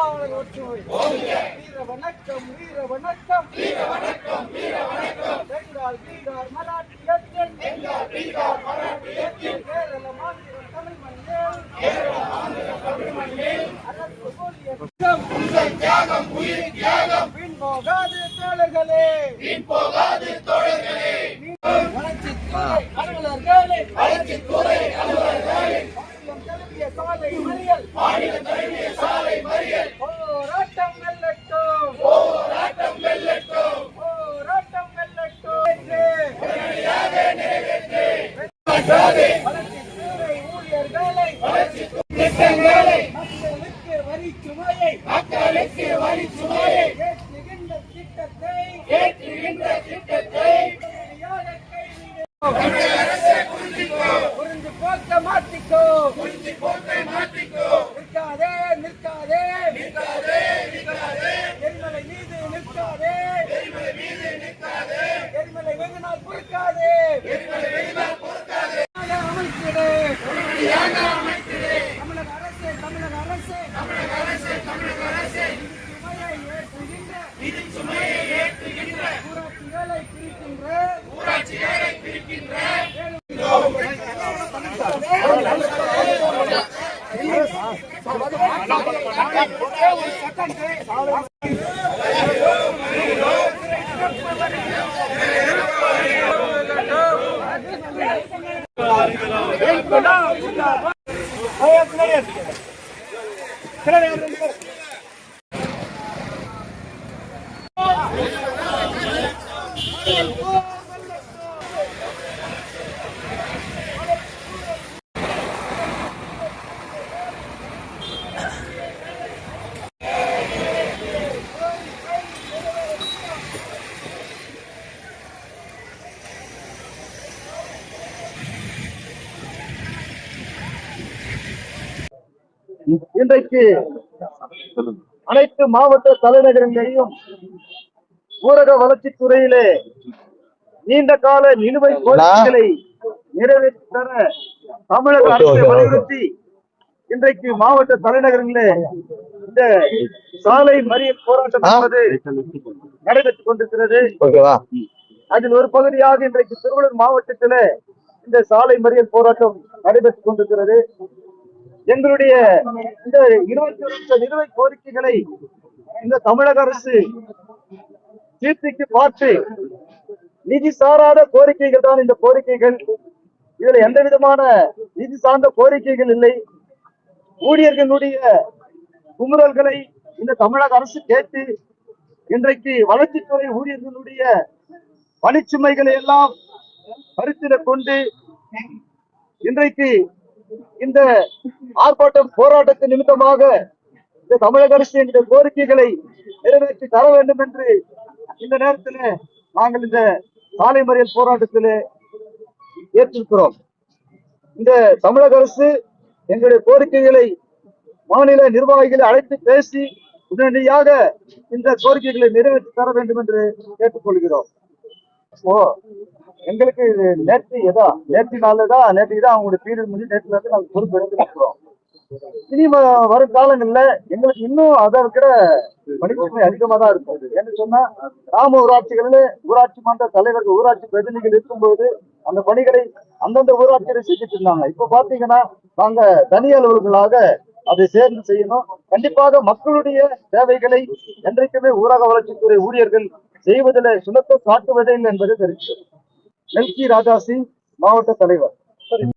தொழிலாளர் ஒற்றுமை வீர வணக்கம் வீர வணக்கம். வீர வணக்கம் வீர வணக்கம். பெங்கால் பீகார் மராட்டியத்தில் பெங்கால் பீகார் மாநிலம் தழுவிய சாலை மறியல் மாநிலம் தழுவிய சாலை மறியல். போராட்டம் வெல்லட்டும். போராட்டம் வெல்லட்டும். போராட்டம் வெல்லட்டும் உடனடியாக நிறைவேற்று வளர்ச்சித்துறை ஊழியர்களை வளர்ச்சி திட்டங்களை மக்களுக்கு வரி சுமையை மக்களுக்கு வரி சுமையை. ஏற்றுகின்ற திட்டத்தை. ஏற்றுகின்ற திட்டத்தை. உடனடியாக みかでーで Tiempo. இன்றைக்கு அனைத்து மாவட்ட தலைநகரங்களையும் ஊரக வளர்ச்சித் துறையிலே நீண்ட கால நிலுவை கோரிக்கைகளை நிறைவேற்றி தர தமிழக அரசை வலியுறுத்தி இன்றைக்கு மாவட்ட தலைநகரங்களே இந்த சாலை மறியல் போராட்டம் என்பது நடைபெற்றுக் கொண்டிருக்கிறது. அதில் ஒரு பகுதியாக இன்றைக்கு திருவள்ளூர் மாவட்டத்திலே இந்த சாலை மறியல் போராட்டம் நடைபெற்றுக் கொண்டிருக்கிறது. எங்களுடைய இந்த இருபத்தி ரெண்டு நிலுவை கோரிக்கைகளை இந்த தமிழக அரசு தீர்த்திக்கு பார்த்து நிதி சாராத கோரிக்கைகள் தான் இந்த கோரிக்கைகள். இதுல எந்த விதமான நிதி சார்ந்த கோரிக்கைகள் இல்லை. ஊழியர்களுடைய குமுறல்களை இந்த தமிழக அரசு கேட்டு இன்றைக்கு வளர்ச்சித்துறை ஊழியர்களுடைய பணிச்சுமைகளை எல்லாம் கருத்தில கொண்டு இன்றைக்கு இந்த ஆர்ப்பாட்டம் போராட்டத்தின் நிமித்தமாக இந்த தமிழக அரசு எங்களுடைய கோரிக்கைகளை நிறைவேற்றி தர வேண்டும் என்று இந்த நேரத்தில் நாங்கள் இந்த சாலை மறியல் போராட்டத்தில் ஏற்றிருக்கிறோம். இந்த தமிழக அரசு எங்களுடைய கோரிக்கைகளை மாநில நிர்வாகிகளை அழைத்து பேசி உடனடியாக இந்த கோரிக்கைகளை நிறைவேற்றி தர வேண்டும் என்று கேட்டுக்கொள்கிறோம். ஓ எங்களுக்கு நேற்று ஏதோ நேற்று நாள்லதான் நேற்று தான் அவங்களுடைய பீரியட் முடிஞ்சு நேற்று வந்து நாங்கள் பொறுப்பு எடுத்துக்கிறோம் இனி வரும் காலங்கள்ல எங்களுக்கு இன்னும் அதை விட பணிச்சுமை அதிகமா தான் இருக்கும். என்று சொன்னா கிராம ஊராட்சிகள்ல ஊராட்சி மன்ற தலைவர்கள் ஊராட்சி பிரதிநிதிகள் இருக்கும்போது அந்த பணிகளை அந்தந்த ஊராட்சியில செஞ்சுட்டு இருந்தாங்க. இப்ப பாத்தீங்கன்னா நாங்க தனி அலுவலர்களாக அதை சேர்ந்து செய்யணும். கண்டிப்பாக மக்களுடைய தேவைகளை என்றைக்குமே ஊரக வளர்ச்சித்துறை ஊழியர்கள் செய்வதில் சுலத்தை காட்டுவதில்லை என்பது எல் கி ராஜா சிங் மாவட்ட தலைவர்.